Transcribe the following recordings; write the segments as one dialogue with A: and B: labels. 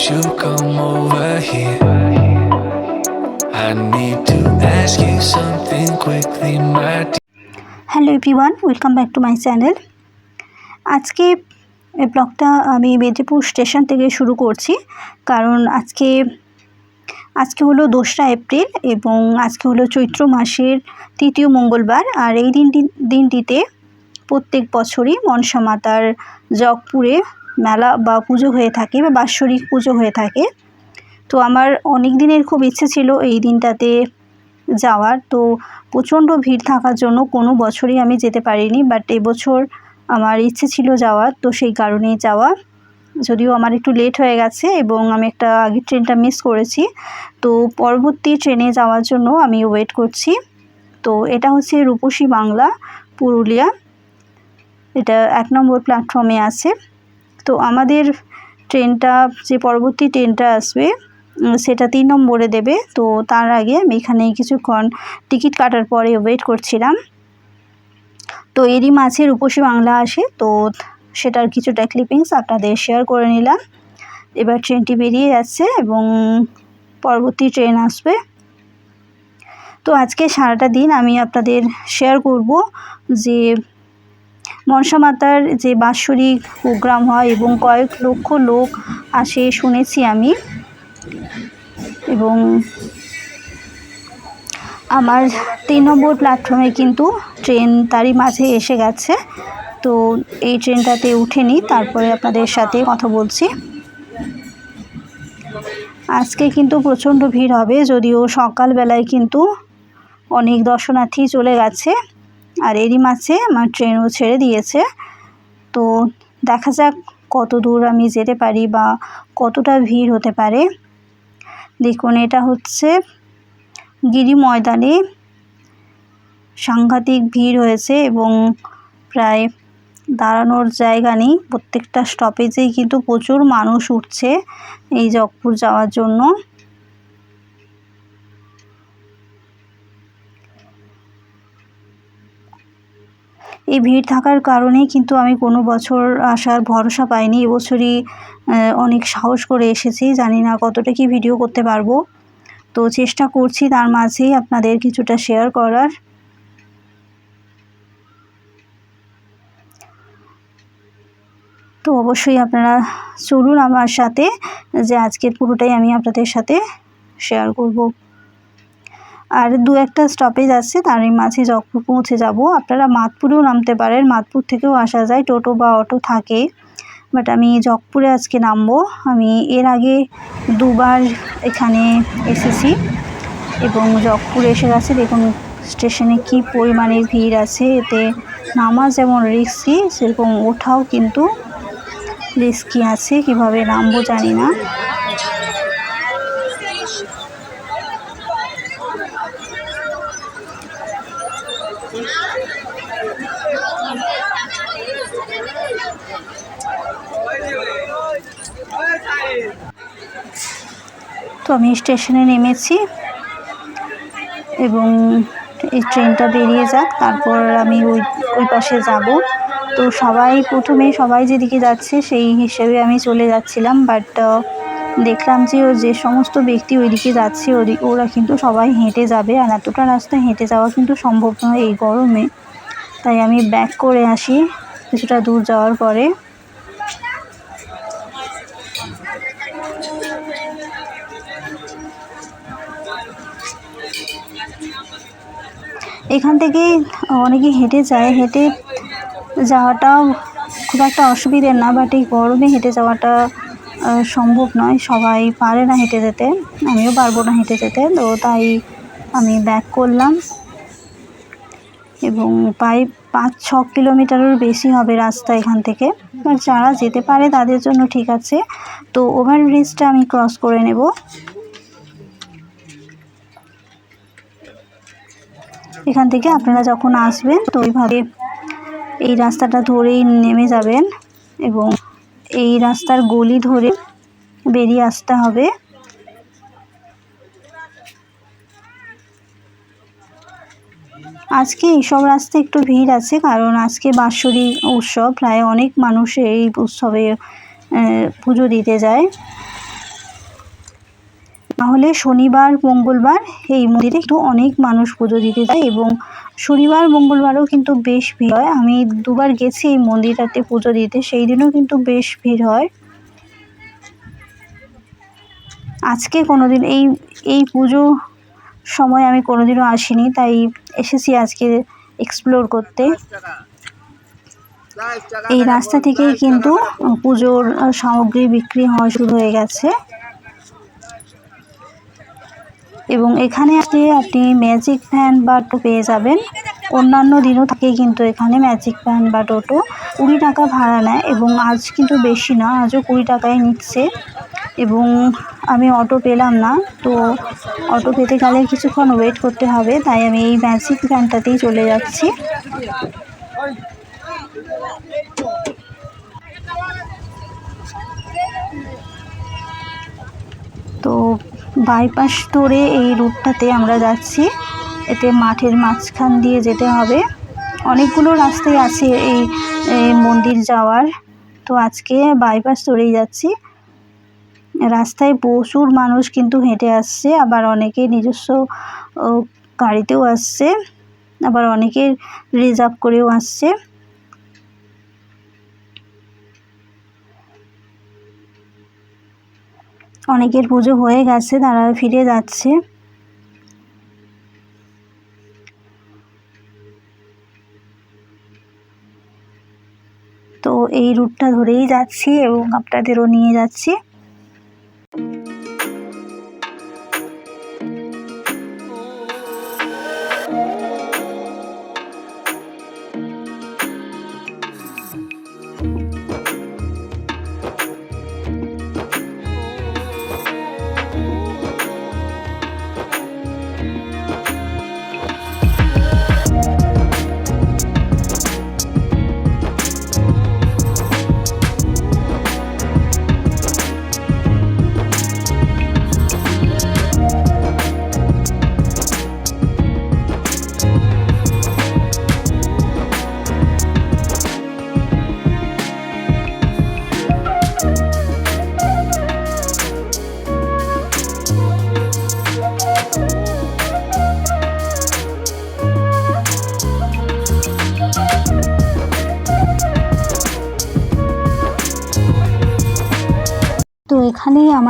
A: won't you come over here? I need to ask you something quickly, my.
B: Hello everyone welcome back to my channel আজকে এই ব্লগটা আমি Medinipur station থেকে শুরু করছি কারণ আজকে আজকে হলো দোসরা এপ্রিল এবং আজকে হলো চৈত্র মাসের তৃতীয় মঙ্গলবার আর এই দিনটি দিনটিতে প্রত্যেক বছরই মনসা মাতার জগপুরে মেলা বা পুজো হয়ে থাকে বা বাৎসরিক পুজো হয়ে থাকে। তো আমার অনেক দিনের খুব ইচ্ছে ছিল এই দিনটাতে যাওয়ার। তো প্রচণ্ড ভিড় থাকার জন্য কোনো বছরই আমি যেতে পারিনি বাট এবছর আমার ইচ্ছে ছিল যাওয়ার, তো সেই কারণেই যাওয়া। যদিও আমার একটু লেট হয়ে গেছে এবং আমি একটা আগের ট্রেনটা মিস করেছি। তো পরবর্তী ট্রেনে যাওয়ার জন্য আমি ওয়েট করছি। তো এটা হচ্ছে রূপসী বাংলা, পুরুলিয়া। এটা এক নম্বর প্ল্যাটফর্মে আছে। তো আমাদের ট্রেনটা, যে পরবর্তী ট্রেনটা আসবে সেটা তিন নম্বরে দেবে। তো তার আগে আমি এখানে কিছুক্ষণ টিকিট কাটার পরে ওয়েট করছিলাম। তো এরই মাঝে রূপসী বাংলা আসে, তো সেটার কিছুটা ক্লিপিংস আপনাদের শেয়ার করে নিলাম। এবার ট্রেনটি বেরিয়ে যাচ্ছে এবং পরবর্তী ট্রেন আসবে। তো আজকে সারাটা দিন আমি আপনাদের শেয়ার করব যে মনসা মাতার যে বাৎসরিক প্রোগ্রাম হয় এবং কয়েক লক্ষ লোক আসে শুনেছি আমি। এবং আমার তিন নম্বর প্ল্যাটফর্মে কিন্তু ট্রেন তারই মাঝে এসে গেছে। তো এই ট্রেনটাতে উঠে নিই তারপরে আপনাদের সাথে কথা বলছি। আজকে কিন্তু প্রচণ্ড ভিড় হবে, যদিও সকালবেলায় কিন্তু অনেক দর্শনার্থী চলে গেছে। আর এরই মাঝে আমার ট্রেনও ছেড়ে দিয়েছে। তো দেখা যাক কত দূর আমি যেতে পারি বা কতটা ভিড় হতে পারে। দেখুন, এটা হচ্ছে গিরি ময়দানে সাংঘাতিক ভিড় হয়েছে এবং প্রায় দাঁড়ানোর জায়গা নেই। প্রত্যেকটা স্টপেজেই কিন্তু প্রচুর মানুষ উঠছে এই জগপুর যাওয়ার জন্য। এই ভিড় থাকার কারণেই কিন্তু আমি কোনো বছর আসার ভরসা পাইনি। এবছরই অনেক সাহস করে এসেছি। জানি না কতটা কি ভিডিও করতে পারব। তো চেষ্টা করছি তার মাঝেই আপনাদের কিছুটা শেয়ার করার। তো অবশ্যই আপনারা চলুন আমার সাথে। যে আজকের পুরোটাই আমি আপনাদের সাথে শেয়ার করব। আর দু একটা স্টপেজ আছে, তার মাঝে পৌঁছে যাব, আপনারা মাতপুরেও নামতে পারেন, মাতপুর থেকেও আসা যায়, টোটো বা অটো থাকে। বাট আমি জগপুরে আজকে নামবো। আমি এর আগে দুবার এখানে এসেছি এবং জগপুরে এসে গেছে। দেখুন স্টেশনে কি পরিমাণে ভিড় আছে, এতে নামা যেমন রিস্কি সেরকম ওঠাও কিন্তু রিস্কি আছে। কীভাবে নামবো জানি না। তো আমি স্টেশনে নেমেছি এবং এই ট্রেনটা বেরিয়ে যাক, তারপর আমি ওই ওই পাশে যাব। তো সবাই প্রথমে সবাই যেদিকে যাচ্ছে সেই হিসেবে আমি চলে যাচ্ছিলাম বাট দেখলাম যে যে সমস্ত ব্যক্তি ওইদিকে যাচ্ছে ওরা কিন্তু সবাই হেঁটে যাবে, আর এতটা রাস্তা হেঁটে যাওয়া কিন্তু সম্ভব নয় এই গরমে। তাই আমি ব্যাক করে আসি কিছুটা দূর যাওয়ার পরে। এখান থেকে অনেকে হেঁটে যায়। হেঁটে যাওয়াটাও খুব একটা অসুবিধের না বাট এই গরমে হেঁটে যাওয়াটা সম্ভব নয়। সবাই পারে না হেঁটে যেতে। আমিও পারব না হেঁটে যেতে, তো তাই আমি ব্যাক করলাম। এবং প্রায় পাঁচ, ছ কিলোমিটারের বেশি হবে রাস্তা এখান থেকে। আর যারা যেতে পারে তাদের জন্য ঠিক আছে। তো ওভারব্রিজটা আমি ক্রস করে নেব। এখান থেকে আপনারা যখন আসবেন, তো ওইভাবে এই রাস্তাটা ধরেই নেমে যাবেন এবং এই রাস্তার গলি ধরে বেরিয়ে আসতে হবে। আজকে এইসব রাস্তায় একটু ভিড় আছে, কারণ আজকে বাৎসরিক উৎসব, প্রায় অনেক মানুষ এই উৎসবে পুজো দিতে যায়। তাহলে শনিবার, মঙ্গলবার এই মন্দিরে একটু অনেক মানুষ পুজো দিতে যায় এবং শনিবার, মঙ্গলবারও কিন্তু বেশ ভিড় হয়। আমি দুবার গেছি এই মন্দিরটাতে পুজো দিতে, সেই দিনও কিন্তু বেশ ভিড় হয়। আজকে কোনোদিন এই এই পুজো সময় আমি কোনোদিনও আসিনি, তাই এসেছি আজকে এক্সপ্লোর করতে। এই রাস্তা থেকেই কিন্তু পুজোর সামগ্রী বিক্রি হওয়া শুরু হয়ে গেছে। এবং এখানে আসলে আপনি ম্যাজিক ভ্যান বা টোটো পেয়ে যাবেন। অন্যান্য দিনও থাকে কিন্তু এখানে ম্যাজিক ভ্যান বা টোটো কুড়ি টাকা ভাড়া নেয় এবং আজ কিন্তু বেশি না, আজও কুড়ি টাকায় নিচ্ছে। এবং আমি অটো পেলাম না, তো অটো পেতে গেলে কিছুক্ষণ ওয়েট করতে হবে, তাই আমি এই ম্যাজিক ভ্যানটাতেই চলে যাচ্ছি। তো বাইপাস ধরে এই রুটটাতে আমরা যাচ্ছি। এতে মাঠের মাঝখান দিয়ে যেতে হবে। অনেকগুলো রাস্তাই আছে এই মন্দির যাওয়ার। তো আজকে বাইপাস ধরেই যাচ্ছি। রাস্তায় প্রচুর মানুষ কিন্তু হেঁটে আসছে। আবার অনেকে নিজস্ব গাড়িতেও আসছে। আবার অনেকে রিজার্ভ করেও আসছে। অনেকের পুজো হয়ে গেছে তারা ফিরে যাচ্ছে। তো এই রুটটা ধরেই যাচ্ছি এবং আপনাদেরও নিয়ে যাচ্ছি।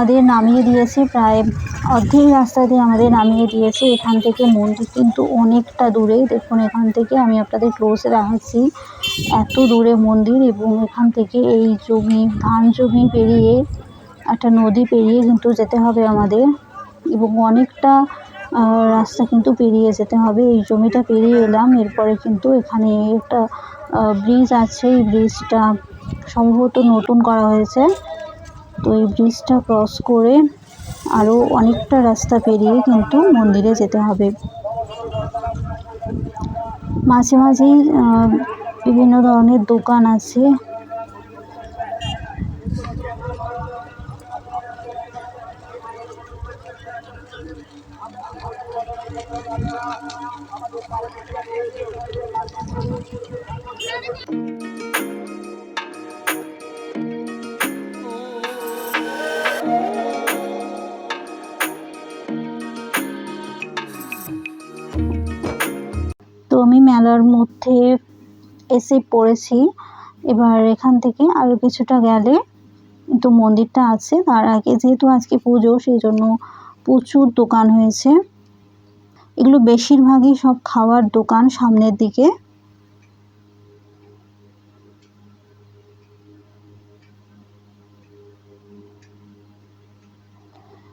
B: আমাদের নামিয়ে দিয়েছে, প্রায় অর্ধেক রাস্তা দিয়ে আমাদের নামিয়ে দিয়েছে। এখান থেকে মন্দির কিন্তু অনেকটা দূরে। দেখুন, এখান থেকে আমি আপনাদের ক্লোজে দেখাচ্ছি। এত দূরে মন্দির এবং এখান থেকে এই জমি, ধান জমি পেরিয়ে, একটা নদী পেরিয়ে কিন্তু যেতে হবে আমাদের। এবং অনেকটা রাস্তা কিন্তু পেরিয়ে যেতে হবে। এই জমিটা পেরিয়ে এলাম, এরপরে কিন্তু এখানে একটা ব্রিজ আছে। এই ব্রিজটা সম্ভবত নতুন করা হয়েছে। তো এই ব্রিজটা ক্রস করে আরও অনেকটা রাস্তা পেরিয়ে কিন্তু মন্দিরে যেতে হবে। মাঝে মাঝেই বিভিন্ন ধরনের দোকান আছে। মধ্যে এসে পড়েছি। এবার এখান থেকে আরও কিছুটা গেলে তো মন্দিরটা আছে। তার আগে যেহেতু আজকে পুজো সেই জন্য প্রচুর দোকান হয়েছে। এগুলো বেশিরভাগই সব খাওয়ার দোকান সামনের দিকে।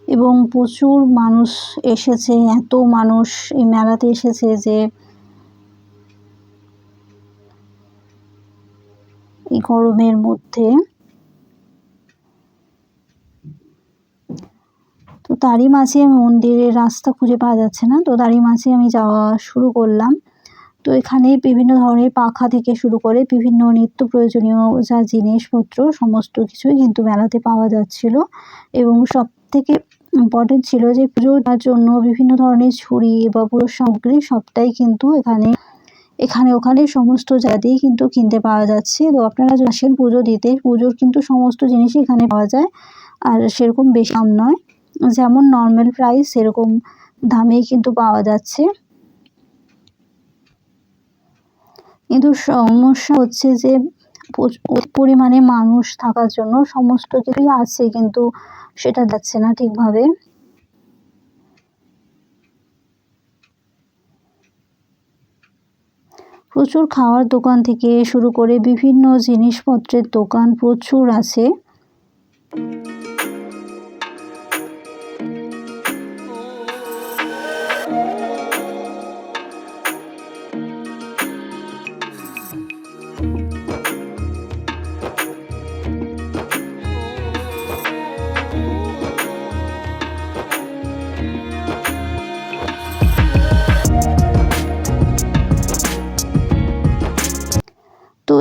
B: এবং প্রচুর মানুষ এসেছে, এত মানুষ এই মেলাতে এসেছে যে এই গরমের মধ্যে। তো তারই মাঝে মন্দিরের রাস্তা খুঁজে পাওয়া যাচ্ছে না। তো তারই মাঝে আমি যাওয়া শুরু করলাম। তো এখানে বিভিন্ন ধরনের পাখা থেকে শুরু করে বিভিন্ন নিত্য প্রয়োজনীয় যা জিনিসপত্র, সমস্ত কিছুই কিন্তু মেলাতে পাওয়া যাচ্ছিল। এবং সব থেকে ইম্পর্টেন্ট ছিল যে পুজোটার জন্য বিভিন্ন ধরনের ছুরি বা পুজোর সামগ্রী সবটাই কিন্তু এখানে এখানে ওখানে সমস্ত জায়গাতেই কিন্তু কিনতে পাওয়া যাচ্ছে। তো আপনারা আসেন পুজো দিতে, পুজোর কিন্তু সমস্ত জিনিসই এখানে পাওয়া যায়। আর সেরকম বেশি দাম নয়। যেমন নর্মাল প্রাইস সেরকম দামেই কিন্তু পাওয়া যাচ্ছে। কিন্তু সমস্যা হচ্ছে যে পরিমাণে মানুষ থাকার জন্য সমস্ত কিছুই আছে কিন্তু সেটা যাচ্ছে না ঠিকভাবে। প্রচুর খাওয়ার দোকান থেকে শুরু করে বিভিন্ন জিনিসপত্রের দোকান প্রচুর আছে।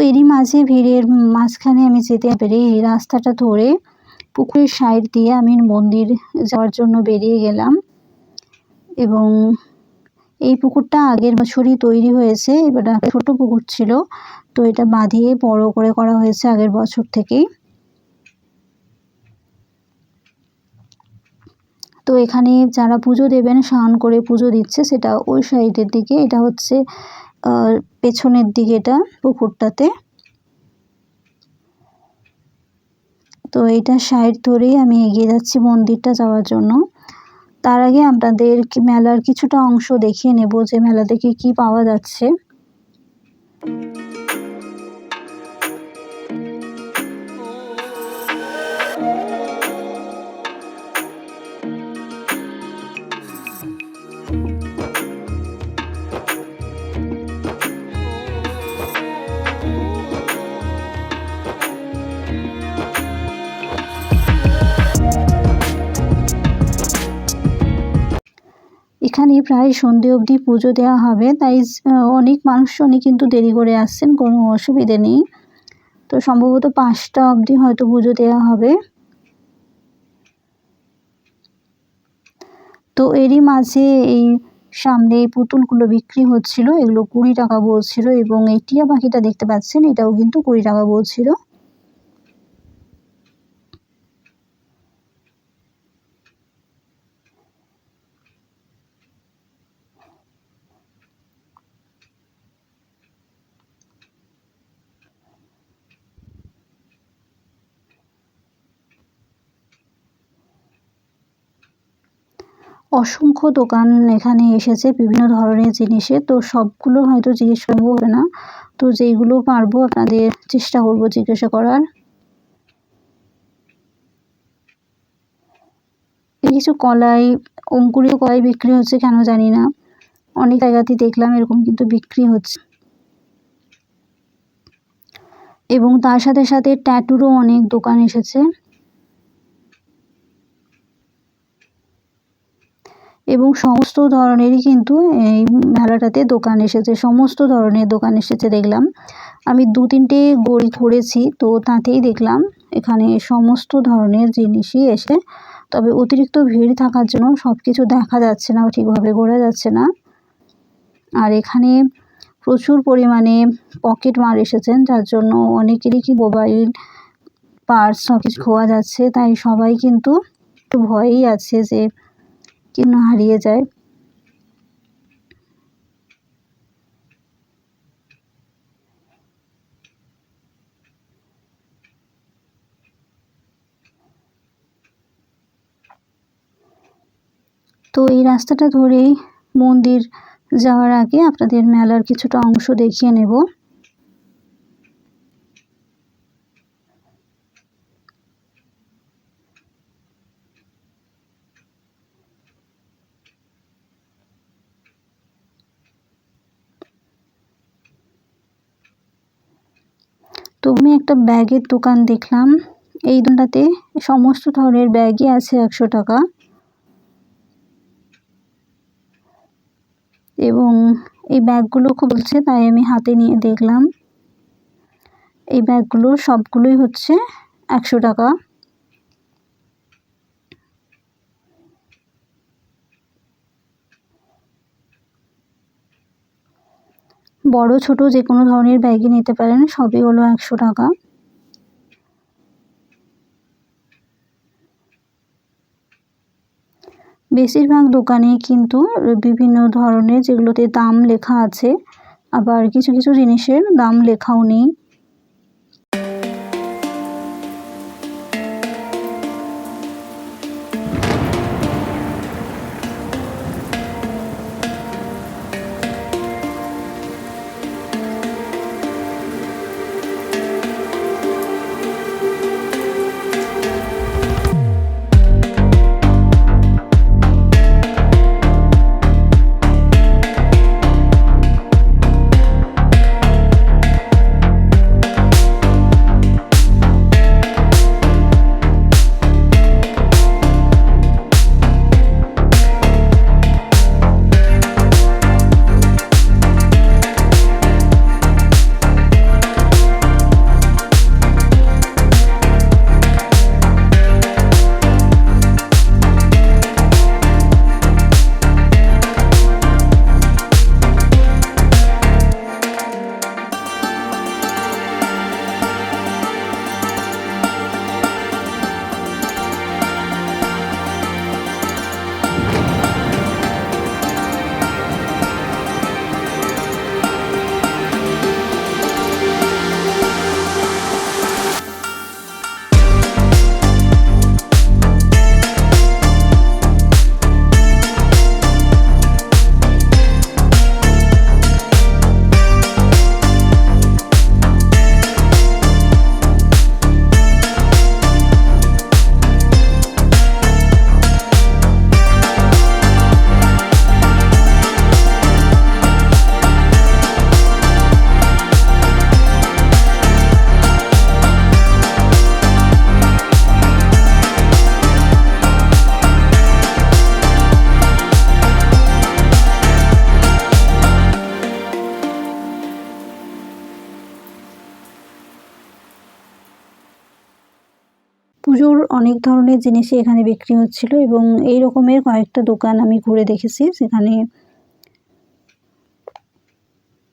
B: এরই মাঝে ভিড়ের মাঝখানে আমি যেতে পেরে এই রাস্তাটা ধরে পুকুরের সাইড দিয়ে আমি মন্দির যাওয়ার জন্য বেরিয়ে গেলাম। এবং এই পুকুরটা আগের বছরই তৈরি হয়েছে, এবার ছোট পুকুর ছিল। তো এটা বাঁধিয়ে বড় করে করা হয়েছে আগের বছর থেকেই। তো এখানে যারা পুজো দেবেন, স্নান করে পুজো দিচ্ছে, সেটা ওই সাইডের দিকে। এটা হচ্ছে পেছনের দিকে এটা পুকুরটাতে। তো এটা সাইড ধরেই আমি এগিয়ে যাচ্ছি মন্দিরটা যাওয়ার জন্য। তার আগে আপনাদের মেলার কিছুটা অংশ দেখিয়ে নেব যে মেলা থেকে কি পাওয়া যাচ্ছে। এখানে প্রায় সন্ধে অবধি পুজো দেওয়া হবে, তাই অনেক মানুষজনই কিন্তু দেরি করে আসছেন, কোনো অসুবিধে নেই। তো সম্ভবত পাঁচটা অবধি হয়তো পুজো দেওয়া হবে। তো এরই মাঝে এই সামনে এই পুতুলগুলো বিক্রি হচ্ছিল, এগুলো কুড়ি টাকা বলছিল এবং এই টিয়া পাখিটা দেখতে পাচ্ছেন, এটাও কিন্তু কুড়ি টাকা বলছিল। অসংখ্য দোকান এখানে এসেছে বিভিন্ন ধরনের জিনিসের তো সবগুলো হয়তো জিজ্ঞেস করব, হবে না? তো যেইগুলো পারব আপনাদের চেষ্টা করব জিজ্ঞাসা করার। কিছু কলাই অঙ্কুরীয় কলাই বিক্রি হচ্ছে কেন জানি না। অনেক জায়গাতেই দেখলাম এরকম কিন্তু বিক্রি হচ্ছে। এবং তার সাথে সাথে ট্যাটুরও অনেক দোকান এসেছে। এবং সমস্ত ধরনেরই কিন্তু এই মেলাটাতে দোকান এসেছে, সমস্ত ধরনের দোকান এসেছে দেখলাম। আমি দু তিনটে গড়ি ঘুরেছি তো তাতেই দেখলাম এখানে সমস্ত ধরনের জিনিসই এসে, তবে অতিরিক্ত ভিড় থাকার জন্য সব কিছু দেখা যাচ্ছে না, ঠিকভাবে ঘোরা যাচ্ছে না। আর এখানে প্রচুর পরিমাণে পকেট মার এসেছেন, যার জন্য অনেকেরই কি মোবাইল, পার্স সব কিছু খোয়া যাচ্ছে, তাই সবাই কিন্তু একটু ভয়েই আছে যে কেন হারিয়ে যায়? তো এই রাস্তাটা ধরেই মন্দির যাওয়ার আগে আপনাদের মেলার কিছুটা অংশ দেখিয়ে নেব তো আমি একটা ব্যাগের দোকান দেখলাম। এই দোকানটাতে সমস্ত ধরনের ব্যাগই আছে একশো টাকা। এবং এই ব্যাগগুলো খুব বলছে, তাই আমি হাতে নিয়ে দেখলাম। এই ব্যাগগুলো সবগুলোই হচ্ছে একশো টাকা। বড়, ছোট যে কোনো ধরনের ব্যাগই নিতে পারেন। সবই হলো একশো টাকা। বেশিরভাগ দোকানে কিন্তু বিভিন্ন ধরনের যেগুলোতে দাম লেখা আছে, আবার কিছু কিছু জিনিসের দাম লেখাও নেই। পুজোর অনেক ধরনের জিনিসই এখানে বিক্রি হচ্ছিল এবং এই রকমের কয়েকটা দোকান আমি ঘুরে দেখেছি, সেখানে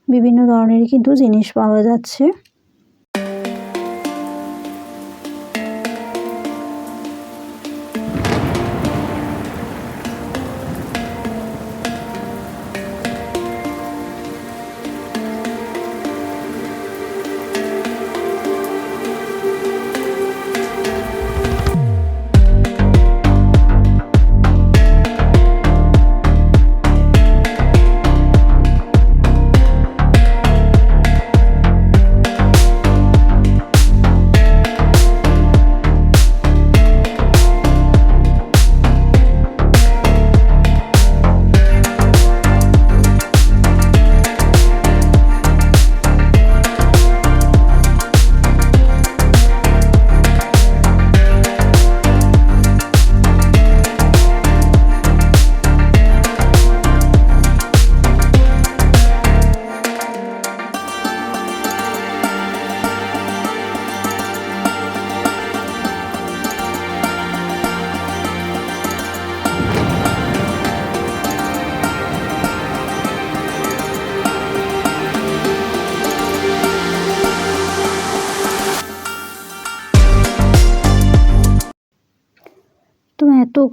B: বিভিন্ন ধরনের কিন্তু জিনিস পাওয়া যাচ্ছে।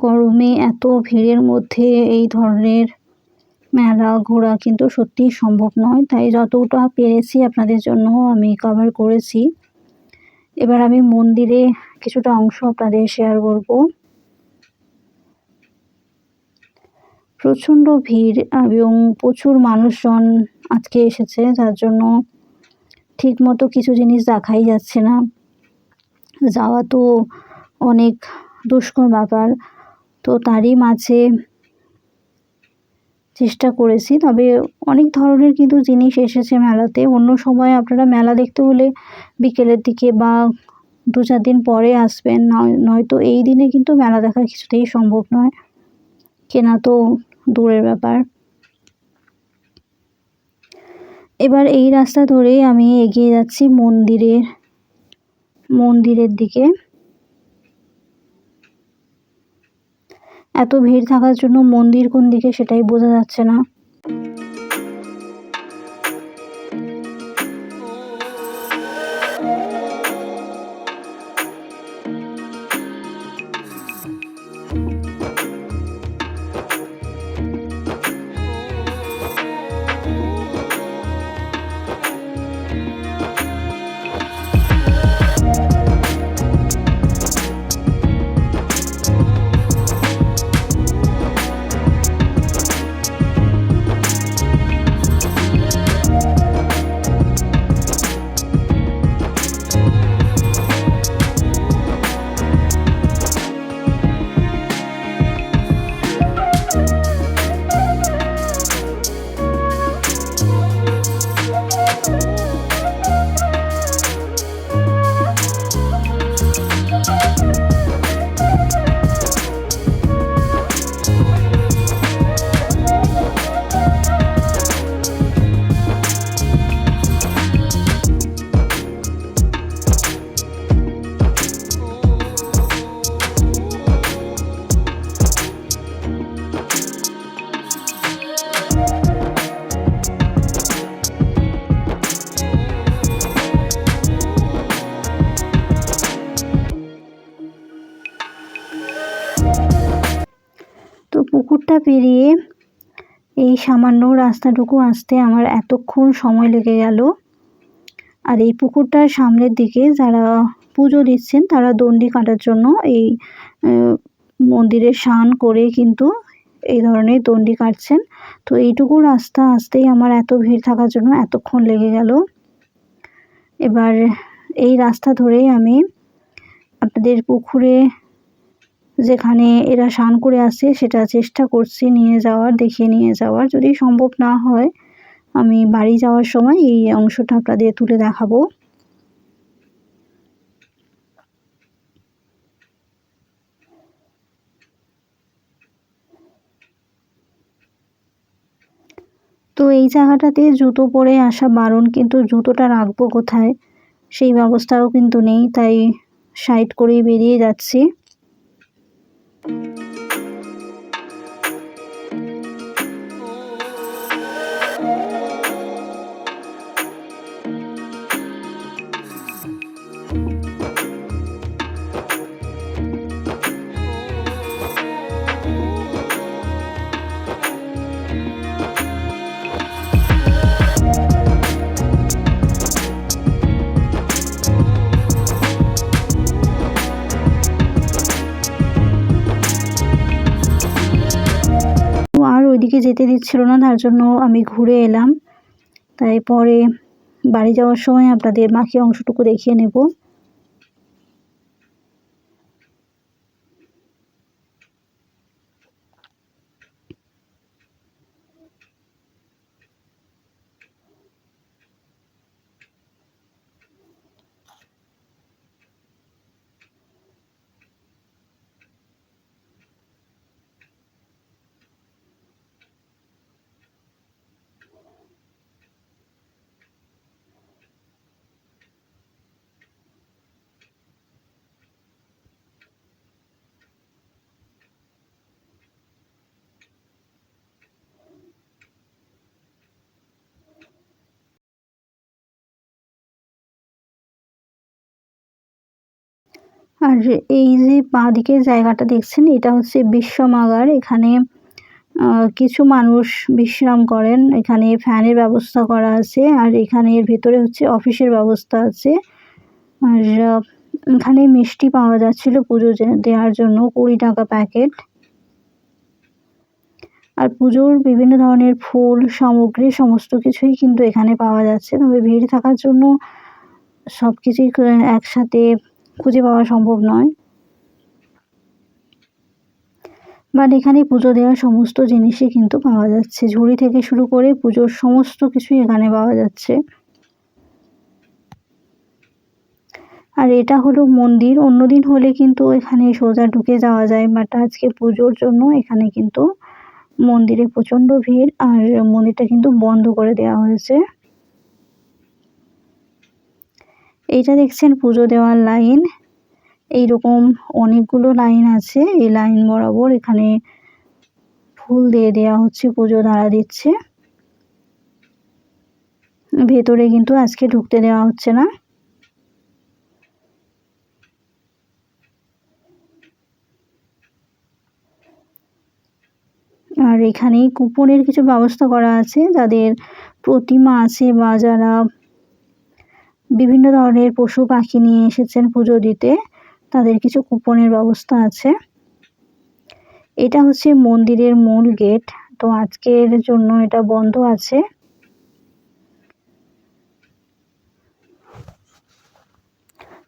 B: গরমে এত ভিড়ের মধ্যে এই ধরনের মেলা ঘোরা কিন্তু সত্যিই সম্ভব নয়। তাই যতটা পেরেছি আপনাদের জন্য আমি কভার করেছি। এবার আমি মন্দিরে কিছুটা অংশ আপনাদের শেয়ার করব। প্রচণ্ড ভিড় এবং প্রচুর মানুষজন আজকে এসেছে, যার জন্য ঠিক মতো কিছু জিনিস দেখাই যাচ্ছে না। যাওয়া তো অনেক দুষ্কর ব্যাপার। তো তারই মাঝে চেষ্টা করেছি। তবে অনেক ধরনের কিন্তু জিনিস এসেছে মেলাতে। অন্য সময় আপনারা মেলা দেখতে হলে বিকেলের দিকে বা দু চার দিন পরে আসবেন। নয়, নয়তো এই দিনে কিন্তু মেলা দেখা কিছুতেই সম্ভব নয়। কেনা তো দূরের ব্যাপার। এবার এই রাস্তা ধরেই আমি এগিয়ে যাচ্ছি মন্দিরের মন্দিরের দিকে। এত ভিড় থাকার জন্য মন্দির কোন দিকে সেটাই বোঝা যাচ্ছে না। সামান্য রাস্তাটুকু আসতে আমার এতক্ষণ সময় লেগে গেল। আর এই পুকুরটার সামনের দিকে যারা পুজো দিচ্ছেন, তারা দণ্ডি কাটার জন্য এই মন্দিরে স্নান করে কিন্তু এই ধরনের দণ্ডি কাটছেন। তো এইটুকু রাস্তা আসতেই আমার এত ভিড় থাকার জন্য এতক্ষণ লেগে গেল। এবার এই রাস্তা ধরেই আমি আপনাদের পুকুরে যেখানে এরা স্নান করে আসে, সেটা চেষ্টা করছি নিয়ে যাওয়ার দেখিয়ে নিয়ে যাওয়ার। যদি সম্ভব না হয়, আমি বাড়ি যাওয়ার সময় এই অংশটা আপনাদের তুলে দেখাবো। তো এই জায়গাটাতে জুতো পরে আসা বারণ, কিন্তু জুতোটা রাখব কোথায়? সেই ব্যবস্থাও কিন্তু নেই, তাই সাইড করেই বেরিয়ে যাচ্ছি। যেতে দিচ্ছিল না, তার জন্য আমি ঘুরে এলাম। তাই পরে বাড়ি যাওয়ার সময় আপনাদের বাকি অংশটুকু দেখিয়ে নেব। আর এই যে বাঁ দিকের জায়গাটা দেখছেন, এটা হচ্ছে বিশ্বমাগার এখানে কিছু মানুষ বিশ্রাম করেন। এখানে ফ্যানের ব্যবস্থা করা আছে আর এখানে এর ভেতরে হচ্ছে অফিসের ব্যবস্থা আছে। আর এখানে মিষ্টি পাওয়া যাচ্ছিল পুজো দেওয়ার জন্য, কুড়ি টাকা প্যাকেট। আর পুজোর বিভিন্ন ধরনের ফুল, সামগ্রী, সমস্ত কিছুই কিন্তু এখানে পাওয়া যাচ্ছে। তবে ভিড় থাকার জন্য সব কিছুই একসাথে খুঁজে পাওয়া সম্ভব নয়। বাট এখানে পুজো দেওয়ার সমস্ত জিনিসই কিন্তু পাওয়া যাচ্ছে। ঝুড়ি থেকে শুরু করে পুজোর সমস্ত কিছুই এখানে পাওয়া যাচ্ছে। আর এটা হলো মন্দির। অন্যদিন হলে কিন্তু এখানে সোজা ঢুকে যাওয়া যায়। বাট আজকে পুজোর জন্য এখানে কিন্তু মন্দিরে প্রচণ্ড ভিড়। আর মন্দিরটা কিন্তু বন্ধ করে দেওয়া হয়েছে। এইটা দেখছেন পুজো দেওয়ার লাইন। এই রকম অনেকগুলো লাইন আছে। এই লাইন বরাবর এখানে ফুল দিয়ে দেওয়া হচ্ছে, পুজো দাঁড়া দিচ্ছে। ভেতরে কিন্তু আজকে ঢুকতে দেওয়া হচ্ছে না। আর এখানে কুপনের কিছু ব্যবস্থা করা আছে। যাদের প্রতিমা আছে বা যারা বিভিন্ন ধরনের পশু পাখি নিয়ে এসেছেন পুজো দিতে। তাদের কিছু কুপনের ব্যবস্থা আছে। এটা হচ্ছে মন্দিরের মূল গেট। তো আজকের জন্য এটা বন্ধ আছে।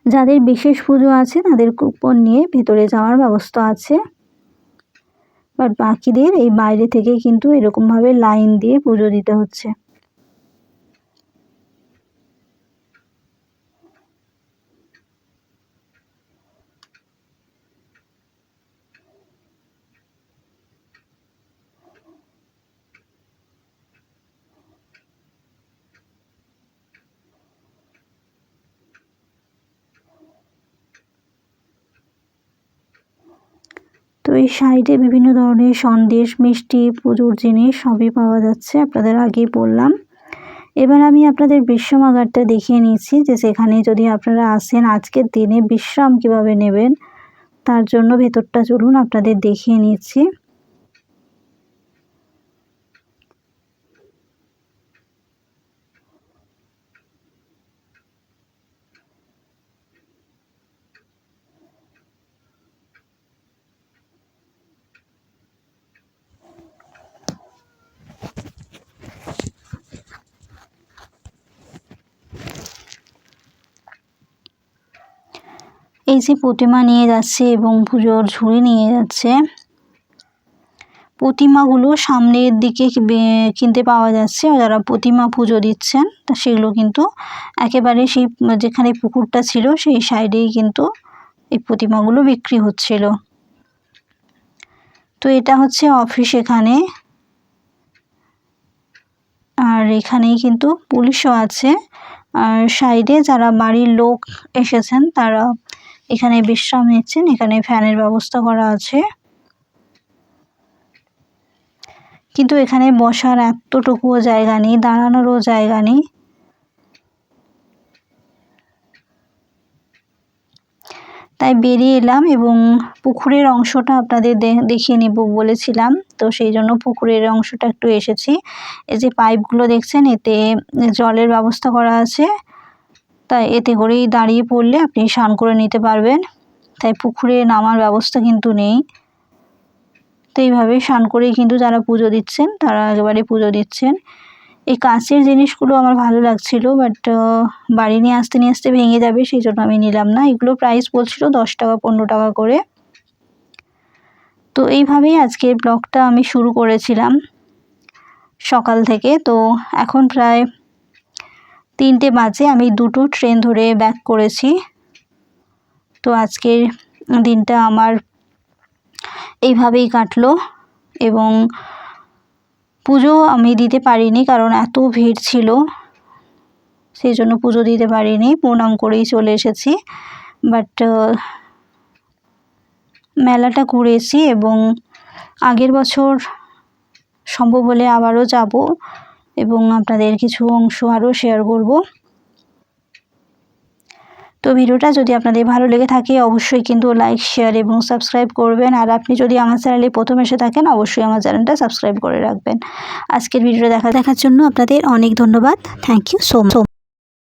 B: যাদের বিশেষ পুজো আছে, তাদের কুপন নিয়ে ভেতরে যাওয়ার ব্যবস্থা আছে। বাট বাকিদের এই বাইরে থেকে কিন্তু এরকমভাবে লাইন দিয়ে পুজো দিতে হচ্ছে তো এই সাইডে বিভিন্ন ধরনের সন্দেশ, মিষ্টি, পুজোর জিনিস সবই পাওয়া যাচ্ছে, আপনাদের আগেই বললাম। এবার আমি আপনাদের বিশ্বমাগারটা দেখিয়ে নিয়েছি যে সেখানে যদি আপনারা আসেন আজকের দিনে বিশ্রাম কীভাবে নেবেন, তার জন্য ভেতরটা চলুন আপনাদের দেখিয়ে নিচ্ছি। এই যে প্রতিমা নিয়ে যাচ্ছে এবং পুজোর ঝুড়ি নিয়ে যাচ্ছে। প্রতিমাগুলো সামনের দিকে কিনতে পাওয়া যাচ্ছে যারা প্রতিমা পুজো দিচ্ছেন, তা সেগুলো কিন্তু একেবারে সেই যেখানে পুকুরটা ছিল সেই সাইডেই কিন্তু এই প্রতিমাগুলো বিক্রি হচ্ছিল। তো এটা হচ্ছে অফিস এখানে। আর এখানেই কিন্তু পুলিশও আছে। আর সাইডে যারা বাড়ির লোক এসেছেন তারা এখানে বিশ্রাম নিচ্ছেন, এখানে ফ্যানের ব্যবস্থা করা আছে। কিন্তু এখানে বসার এতটুকুও জায়গা নেই, দাঁড়ানোরও জায়গা নেই। তাই বেরিয়ে এলাম এবং পুকুরের অংশটা আপনাদের দেখিয়ে নেব বলেছিলাম, তো সেই জন্য পুকুরের অংশটা একটু এসেছি। এই যে পাইপগুলো দেখছেন, এতে জলের ব্যবস্থা করা আছে। তাই এতে করেই দাঁড়িয়ে পড়লে আপনি স্নান করে নিতে পারবেন। তাই পুকুরে নামার ব্যবস্থা কিন্তু নেই। তো এইভাবে স্নান করেই কিন্তু যারা পুজো দিচ্ছেন, তারা একেবারে পুজো দিচ্ছেন। এই কাঁচের জিনিসগুলো আমার ভালো লাগছিল বাট বাড়ি নিয়ে আসতে নিয়ে আসতে ভেঙে যাবে, সেই জন্য আমি নিলাম না। এগুলো প্রাইস বলছিল দশ টাকা, পনেরো টাকা করে। তো এইভাবেই আজকের ব্লগটা আমি শুরু করেছিলাম সকাল থেকে। তো এখন প্রায় তিনটে বাজে, আমি দুটো ট্রেন ধরে ব্যাক করেছি। তো আজকের দিনটা আমার এইভাবেই কাটলো এবং পুজো আমি দিতে পারিনি কারণ এত ভিড় ছিল, সেই জন্য পুজো দিতে পারিনি, প্রণাম করেই চলে এসেছি। বাট মেলাটা ঘুরেছি এবং আগের বছর সম্ভব হলে আবারও যাব। এবং আপনাদের কিছু অংশ আরও শেয়ার করব। তো ভিডিওটা যদি আপনাদের ভালো লেগে থাকে, অবশ্যই কিন্তু লাইক শেয়ার এবং সাবস্ক্রাইব করবেন। আর আপনি যদি আমার চ্যানেলে প্রথম এসে থাকেন, অবশ্যই আমার চ্যানেলটা সাবস্ক্রাইব করে রাখবেন। আজকের ভিডিওটা দেখা দেখার জন্য আপনাদের অনেক ধন্যবাদ। Thank you so much